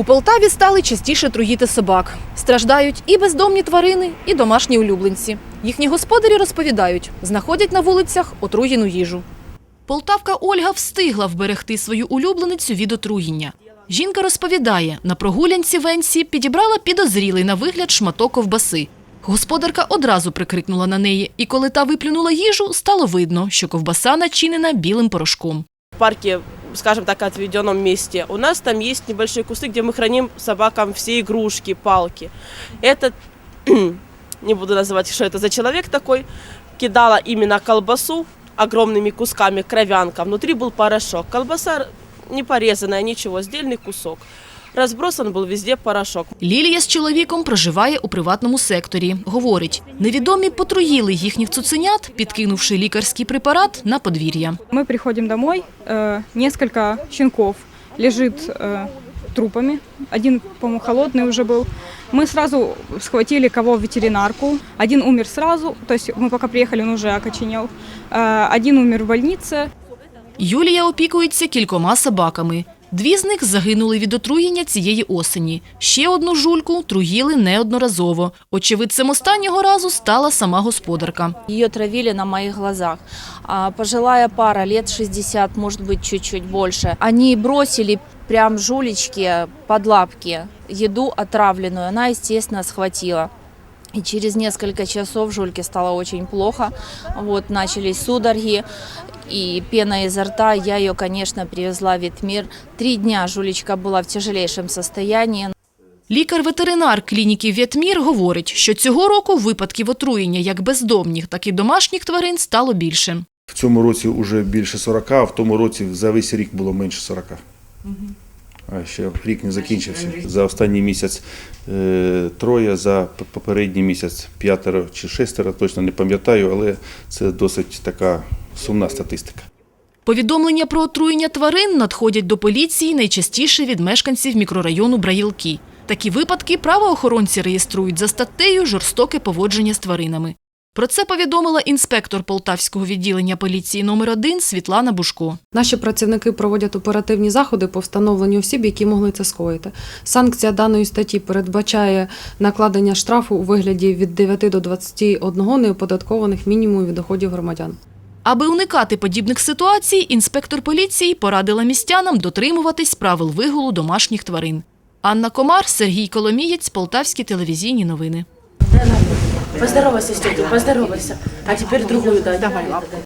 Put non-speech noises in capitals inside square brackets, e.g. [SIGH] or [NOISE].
У Полтаві стали частіше труїти собак. Страждають і бездомні тварини, і домашні улюбленці. Їхні господарі розповідають, знаходять на вулицях отруєну їжу. Полтавка Ольга встигла вберегти свою улюбленицю від отруєння. Жінка розповідає, на прогулянці венці підібрала підозрілий на вигляд шматок ковбаси. Господарка одразу прикрикнула на неї, і коли та виплюнула їжу, стало видно, що ковбаса начинена білим порошком. в парке, скажем так, отведенном месте. У нас там есть небольшие кусты, где мы храним собакам все игрушки, палки. Этот, [CLEARS THROAT] не буду называть, что это за человек такой, кидала именно колбасу огромными кусками, кровянка. Внутри был порошок. Колбаса не порезанная, ничего, сдельный кусок. Разбросан был везде порошок. Лілія з чоловіком проживає у приватному секторі. Говорить, невідомі потруїли їхніх цуценят, підкинувши лікарський препарат на подвір'я. Мы приходим домой, э, несколько щенков лежит э, трупами. Один, по-моему, холодный уже был. Мы сразу схватили кого в ветеринарку. Один умер сразу, то есть мы пока приехали, он уже окоченел. Э, один умер в больнице. Юлія опікується кількома собаками. Дві з них загинули від отруєння цієї осені. Ще одну жульку труїли неодноразово. Очевидцем останнього разу стала сама господарка. Ее травили на моих глазах. Пожилая пара, лет 60, может быть, чуть-чуть больше. Они бросили прям жулечки под лапки еду отравленную. Она, естественно, схватила. И через несколько часов Жульке стало очень плохо. Вот, начались судороги и пена изо рта. Я ее, конечно, привезла в ветмир. Три дня Жулечка была в тяжелейшем состоянии. Лікар-ветеринар клініки Вєтмір говорить, що цього року випадків отруєння як бездомних, так і домашніх тварин стало більше. В цьому році вже більше 40, а в тому році за весь рік було менше 40. А ще рік не закінчився. За останній місяць е, троє, за попередній місяць п'ятеро чи шестеро, точно не пам'ятаю, але це досить така сумна статистика. Повідомлення про отруєння тварин надходять до поліції найчастіше від мешканців мікрорайону Браїлки. Такі випадки правоохоронці реєструють за статтею «Жорстоке поводження з тваринами». Про це повідомила інспектор Полтавського відділення поліції номер 1 Світлана Бушко. Наші працівники проводять оперативні заходи по встановленню осіб, які могли це скоїти. Санкція даної статті передбачає накладення штрафу у вигляді від 9 до 21 неоподаткованих мінімумів доходів громадян. Аби уникати подібних ситуацій, інспектор поліції порадила містянам дотримуватись правил вигулу домашніх тварин. Анна Комар, Сергій Коломієць, Полтавські телевізійні новини. Поздоровайся с тетей, поздоровайся. А тепер другую дай. Давай лапку.